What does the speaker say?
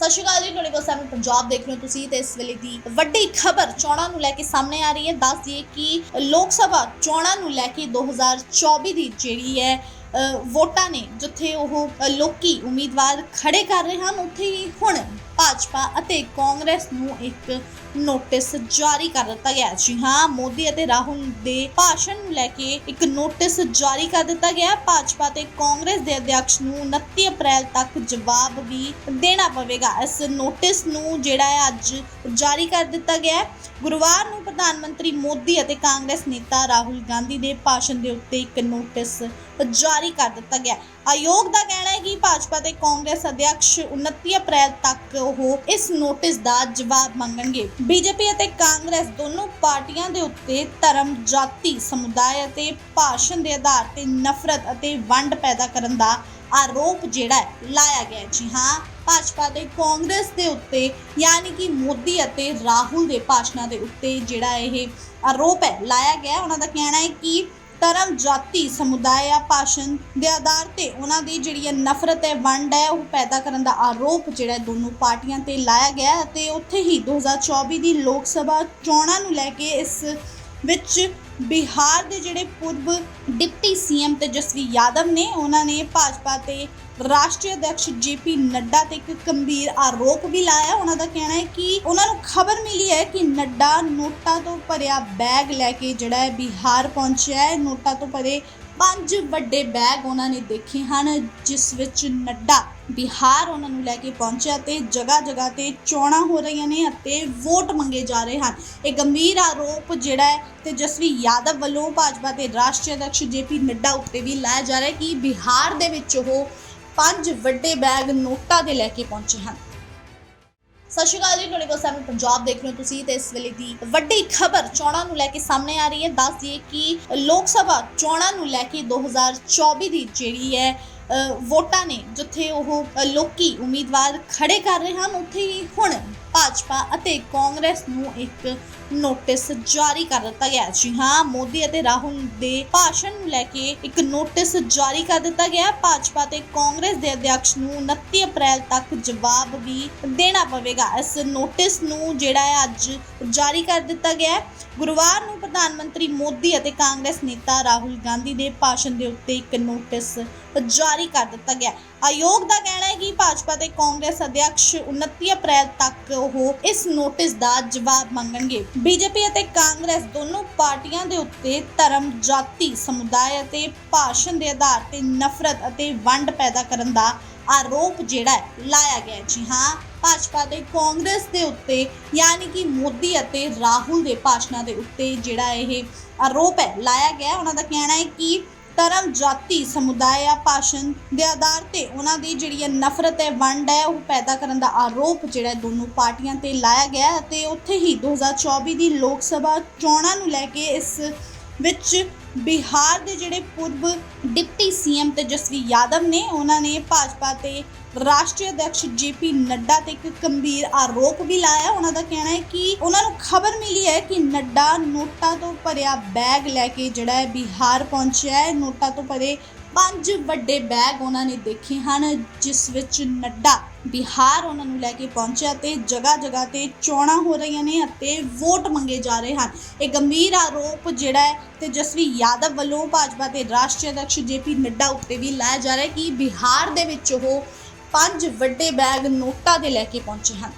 ਸਤਿ ਸ਼੍ਰੀ ਅਕਾਲ ਜੀ, ਤੁਹਾਡੇ ਕੋਲ ਸਾਨੂੰ ਪੰਜਾਬ ਦੇਖ ਰਹੇ ਹੋ ਤੁਸੀਂ ਤੇ ਇਸ ਵੇਲੇ ਦੀ ਵੱਡੀ ਖਬਰ ਚੋਣਾਂ ਨੂੰ ਲੈ ਕੇ ਸਾਹਮਣੇ ਆ ਰਹੀ ਹੈ। ਦੱਸ ਦਈਏ ਕਿ ਲੋਕ ਸਭਾ ਚੋਣਾਂ ਨੂੰ ਲੈ ਕੇ 2024 ਦੀ ਜਿਹੜੀ ਹੈ ਵੋਟਾਂ ਨੇ ਜਿੱਥੇ ਉਹ ਅ, ਲੋਕੀ ਉਮੀਦਵਾਰ ਖੜੇ ਕਰ ਰਹੇ ਹਨ ਉੱਥੇ ਹੀ ਹੁਣ ਭਾਜਪਾ ਅਤੇ ਕਾਂਗਰਸ ਨੂੰ ਇੱਕ ਨੋਟਿਸ ਜਾਰੀ ਕਰ ਦਿੱਤਾ ਗਿਆ ਜੀ ਹਾਂ ਮੋਦੀ ਅਤੇ ਰਾਹੁਲ ਦੇ ਭਾਸ਼ਣ ਨੂੰ ਲੈ ਕੇ ਇੱਕ ਨੋਟਿਸ ਜਾਰੀ ਕਰ ਦਿੱਤਾ ਗਿਆ ਭਾਜਪਾ ਤੇ ਕਾਂਗਰਸ ਦੇ ਅਧਿਕਸ਼ ਨੂੰ 29 ਅਪ੍ਰੈਲ ਤੱਕ ਜਵਾਬ ਵੀ ਦੇਣਾ ਪਵੇਗਾ। ਇਸ ਨੋਟਿਸ ਨੂੰ ਜਿਹੜਾ ਹੈ ਅੱਜ ਜਾਰੀ ਕਰ ਦਿੱਤਾ ਗਿਆ ਹੈ। ਗੁਰੂਵਾਰ ਨੂੰ ਪ੍ਰਧਾਨ ਮੰਤਰੀ ਮੋਦੀ ਅਤੇ ਕਾਂਗਰਸ ਨੇਤਾ ਰਾਹੁਲ ਗਾਂਧੀ ਦੇ ਭਾਸ਼ਣ ਦੇ ਉੱਤੇ ਇੱਕ ਨੋਟਿਸ ਜਾਰੀ ਕਰ ਦਿੱਤਾ ਗਿਆ। ਆਯੋਗ ਦਾ ਕਹਿਣਾ ਹੈ ਕਿ ਭਾਜਪਾ ਤੇ ਕਾਂਗਰਸ ਅਧਿਕਸ਼ 29 ਅਪ੍ਰੈਲ ਤੱਕ ਉਹ ਇਸ ਨੋਟਿਸ ਦਾ ਜਵਾਬ ਮੰਗਣਗੇ। ਬੀਜੇਪੀ ਅਤੇ ਕਾਂਗਰਸ ਦੋਨੋਂ ਪਾਰਟੀਆਂ ਦੇ ਉੱਤੇ ਧਰਮ, ਜਾਤੀ, ਸਮੁਦਾਇ ਅਤੇ ਭਾਸ਼ਣ ਦੇ ਆਧਾਰ ਤੇ ਨਫ਼ਰਤ ਅਤੇ ਵੰਡ ਪੈਦਾ ਕਰਨ ਦਾ ਆਰੋਪ ਜਿਹੜਾ ਹੈ, ਲਾਇਆ ਗਿਆ ਜੀ ਹਾਂ, ਭਾਜਪਾ ਤੇ ਕਾਂਗਰਸ ਦੇ ਉੱਤੇ ਯਾਨੀ ਕਿ ਮੋਦੀ ਅਤੇ ਰਾਹੁਲ ਦੇ ਭਾਸ਼ਣਾਂ ਦੇ ਉੱਤੇ ਜਿਹੜਾ ਇਹ ਆਰੋਪ ਹੈ, ਲਾਇਆ ਗਿਆ। ਉਹਨਾਂ ਦਾ ਕਹਿਣਾ ਹੈ ਕਿ ਧਰਮ, ਜਾਤੀ, ਸਮੁਦਾਇ ਜਾਂ ਭਾਸ਼ਣ ਦੇ ਆਧਾਰ ਤੇ ਉਹਨਾਂ ਦੀ ਜਿਹੜੀ ਹੈ ਨਫ਼ਰਤ ਹੈ, ਵੰਡ ਹੈ, ਉਹ ਪੈਦਾ ਕਰਨ ਦਾ ਆਰੋਪ ਜਿਹੜਾ ਦੋਨੋਂ ਪਾਰਟੀਆਂ ਤੇ ਲਾਇਆ ਗਿਆ ਅਤੇ ਉੱਥੇ ਹੀ 2024 ਦੀ ਲੋਕ ਸਭਾ ਚੋਣਾਂ ਨੂੰ ਲੈ ਕੇ ਇਸ ਵਿੱਚ ਬਿਹਾਰ ਦੇ ਜਿਹੜੇ ਪੂਰਬ ਡਿਪਟੀ ਸੀਐਮ ਤੇਜਸਵੀ ਯਾਦਵ ਨੇ, ਉਹਨਾਂ ਨੇ ਭਾਜਪਾ ਤੇ ਰਾਸ਼ਟਰੀ ਅਧਿਕਸ਼ ਜੇਪੀ ਨੱਡਾ ਤੇ ਇੱਕ ਗੰਭੀਰ ਆਰੋਪ ਵੀ ਲਾਇਆ। ਉਹਨਾਂ ਦਾ ਕਹਿਣਾ ਹੈ ਕਿ ਉਹਨਾਂ ਨੂੰ ਖਬਰ ਮਿਲੀ ਹੈ ਕਿ ਨੱਡਾ ਨੋਟਾਂ ਤੋਂ ਭਰਿਆ ਬੈਗ ਲੈ ਕੇ ਜਿਹੜਾ ਹੈ ਬਿਹਾਰ ਪਹੁੰਚਿਆ ਹੈ। ਨੋਟਾਂ ਤੋਂ ਭਰੇ ਪੰਜ ਵੱਡੇ ਬੈਗ ਉਹਨਾਂ ਨੇ ਦੇਖੇ ਹਨ, ਜਿਸ ਵਿੱਚ ਨੱਡਾ ਬਿਹਾਰ ਉਹਨਾਂ ਨੂੰ ਲੈ ਕੇ ਪਹੁੰਚਿਆ ਤੇ ਜਗ੍ਹਾ ਜਗ੍ਹਾ ਤੇ ਚੋਣਾਂ ਹੋ ਰਹੀਆਂ ਨੇ ਅਤੇ ਵੋਟ ਮੰਗੇ ਜਾ ਰਹੇ ਹਨ। ਇਹ ਗੰਭੀਰ ਆਰੋਪ ਜਿਹੜਾ ਹੈ ਤੇਜਸਵੀ ਯਾਦਵ ਵੱਲੋਂ ਭਾਜਪਾ ਦੇ ਰਾਸ਼ਟਰੀ ਅਧਿਕਸ਼ ਜੇਪੀ ਨੱਡਾ ਉੱਤੇ ਵੀ ਲਾਇਆ ਜਾ ਰਿਹਾ ਹੈ ਕਿ ਬਿਹਾਰ ਦੇ ਵਿੱਚ ਉਹ ਪੰਜ ਵੱਡੇ ਬੈਗ ਨੋਟਾਂ ਦੇ ਲੈ ਕੇ ਪਹੁੰਚੇ ਹਨ। ਸਤਿ ਸ਼੍ਰੀ ਅਕਾਲ ਜੀ ਤੁਹਾਡੇ ਕੋਲ ਸਾਨੂੰ ਪੰਜਾਬ ਦੇਖ ਰਹੇ ਹੋ ਤੁਸੀਂ ਤੇ ਇਸ ਵੇਲੇ ਦੀ ਵੱਡੀ ਖਬਰ ਚੋਣਾਂ ਨੂੰ ਲੈ ਕੇ ਸਾਹਮਣੇ ਆ ਰਹੀ ਹੈ। ਦੱਸ ਦਈਏ ਕਿ ਲੋਕ ਸਭਾ ਚੋਣਾਂ ਨੂੰ ਲੈ ਕੇ 2024 ਦੀ ਜਿਹੜੀ ਹੈ ਵੋਟਾਂ ਨੇ ਜਿੱਥੇ ਉਹ ਅ, ਲੋਕੀ ਉਮੀਦਵਾਰ ਖੜੇ ਕਰ ਰਹੇ ਹਨ ਉੱਥੇ ਹੀ ਹੁਣ ਭਾਜਪਾ ਅਤੇ ਕਾਂਗਰਸ ਨੂੰ ਇੱਕ ਨੋਟਿਸ ਜਾਰੀ ਕਰ ਦਿੱਤਾ ਗਿਆ ਜੀ ਹਾਂ, ਮੋਦੀ ਅਤੇ ਰਾਹੁਲ ਦੇ ਭਾਸ਼ਣ ਨੂੰ ਲੈ ਕੇ ਇੱਕ ਨੋਟਿਸ ਜਾਰੀ ਕਰ ਦਿੱਤਾ ਗਿਆ ਭਾਜਪਾ ਤੇ ਕਾਂਗਰਸ ਦੇ ਅਧਿਕਸ਼ ਨੂੰ 29 ਅਪ੍ਰੈਲ ਤੱਕ ਜਵਾਬ ਵੀ ਦੇਣਾ ਪਵੇਗਾ। ਇਸ ਨੋਟਿਸ ਨੂੰ ਜਿਹੜਾ ਹੈ, ਅੱਜ ਜਾਰੀ ਕਰ ਦਿੱਤਾ ਗਿਆ ਹੈ। ਗੁਰੂਵਾਰ ਨੂੰ ਪ੍ਰਧਾਨ ਮੰਤਰੀ ਮੋਦੀ ਅਤੇ ਕਾਂਗਰਸ ਨੇਤਾ ਰਾਹੁਲ ਗਾਂਧੀ ਦੇ ਭਾਸ਼ਣ ਦੇ ਉੱਤੇ ਇੱਕ ਨੋਟਿਸ ਜਾਰੀ ਕਰ ਦਿੱਤਾ ਗਿਆ ਆਯੋਗ ਦਾ ਕਹਿਣਾ ਹੈ ਕਿ ਭਾਜਪਾ ਤੇ ਕਾਂਗਰਸ ਅਧਿਕਸ਼ 29 ਅਪ੍ਰੈਲ ਤੱਕ ਉਹ ਇਸ ਨੋਟਿਸ ਦਾ ਜਵਾਬ ਮੰਗਣਗੇ। ਬੀਜੇਪੀ ਅਤੇ ਕਾਂਗਰਸ ਦੋਨੋਂ ਪਾਰਟੀਆਂ ਦੇ ਉੱਤੇ ਧਰਮ, ਜਾਤੀ, ਸਮੁਦਾਇ ਅਤੇ ਭਾਸ਼ਣ ਦੇ ਆਧਾਰ ਤੇ ਨਫ਼ਰਤ ਅਤੇ ਵੰਡ ਪੈਦਾ ਕਰਨ ਦਾ ਆਰੋਪ ਜਿਹੜਾ ਹੈ, ਲਾਇਆ ਗਿਆ ਜੀ ਹਾਂ, ਭਾਜਪਾ ਤੇ ਕਾਂਗਰਸ ਦੇ ਉੱਤੇ ਯਾਨੀ ਕਿ ਮੋਦੀ ਅਤੇ ਰਾਹੁਲ ਦੇ ਭਾਸ਼ਣਾਂ ਦੇ ਉੱਤੇ ਜਿਹੜਾ ਇਹ ਆਰੋਪ ਹੈ, ਲਾਇਆ ਗਿਆ। ਉਹਨਾਂ ਦਾ ਕਹਿਣਾ ਹੈ ਕਿ ਧਰਮ, ਜਾਤੀ, ਸਮੁਦਾਇ ਜਾਂ ਭਾਸ਼ਣ ਦੇ ਆਧਾਰ ਤੇ ਉਹਨਾਂ ਦੀ ਜਿਹੜੀ ਹੈ ਨਫ਼ਰਤ ਹੈ, ਵੰਡ ਹੈ, ਉਹ ਪੈਦਾ ਕਰਨ ਦਾ ਆਰੋਪ ਜਿਹੜਾ ਦੋਨੋਂ ਪਾਰਟੀਆਂ ਤੇ ਲਾਇਆ ਗਿਆ ਹੈ ਅਤੇ ਉੱਥੇ ਹੀ 2024 ਦੀ ਲੋਕ ਸਭਾ ਚੋਣਾਂ ਨੂੰ ਲੈ ਕੇ ਇਸ ਵਿੱਚ ਬਿਹਾਰ ਦੇ ਜਿਹੜੇ ਪੂਰਬ ਡਿਪਟੀ ਸੀਐਮ ਤੇਜਸਵੀ ਯਾਦਵ ਨੇ, ਉਹਨਾਂ ਨੇ ਭਾਜਪਾ ਤੇ ਰਾਸ਼ਟਰੀ ਅਧਿਕਸ਼ ਜੇਪੀ ਨੱਡਾ ਤੇ ਇੱਕ ਗੰਭੀਰ ਆਰੋਪ ਵੀ ਲਾਇਆ। ਉਹਨਾਂ ਦਾ ਕਹਿਣਾ ਹੈ ਕਿ ਉਹਨਾਂ ਨੂੰ ਖਬਰ ਮਿਲੀ ਹੈ ਕਿ ਨੱਡਾ ਨੋਟਾਂ ਤੋਂ ਭਰਿਆ ਬੈਗ ਲੈ ਕੇ ਜਿਹੜਾ ਹੈ ਬਿਹਾਰ ਪਹੁੰਚਿਆ ਹੈ। ਨੋਟਾਂ ਤੋਂ ਭਰੇ ਪੰਜ ਵੱਡੇ ਬੈਗ ਉਹਨਾਂ ਨੇ ਦੇਖੇ ਹਨ, ਜਿਸ ਵਿੱਚ ਨੱਡਾ ਬਿਹਾਰ ਉਹਨਾਂ ਨੂੰ ਲੈ ਕੇ ਪਹੁੰਚਿਆ ਤੇ ਜਗ੍ਹਾ ਜਗ੍ਹਾ ਤੇ ਚੋਣਾਂ ਹੋ ਰਹੀਆਂ ਨੇ ਅਤੇ ਵੋਟ ਮੰਗੇ ਜਾ ਰਹੇ ਹਨ। ਇਹ ਗੰਭੀਰ ਆਰੋਪ ਜਿਹੜਾ ਹੈ ਤੇਜਸਵੀ ਯਾਦਵ ਵੱਲੋਂ ਭਾਜਪਾ ਦੇ ਰਾਸ਼ਟਰੀ ਅਧਿਕਸ਼ ਜੇਪੀ ਨੱਡਾ ਉੱਤੇ ਵੀ ਲਾਇਆ ਜਾ ਰਿਹਾ ਹੈ ਕਿ ਬਿਹਾਰ ਦੇ ਵਿੱਚ ਉਹ ਪੰਜ ਵੱਡੇ ਬੈਗ ਨੋਟਾਂ ਦੇ ਲੈ ਕੇ ਪਹੁੰਚੇ ਹਨ।